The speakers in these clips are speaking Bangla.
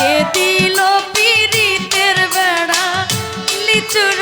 কে দিল পিরিতের বেড়া লিচুর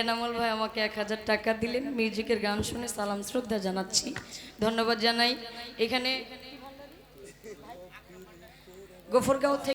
এনামল ভাই আমাকে এক হাজার টাকা দিলেন, মিউজিকের গান শুনে সালাম, শ্রদ্ধা জানাচ্ছি, ধন্যবাদ জানাই। এখানে গোফরগাঁও থেকে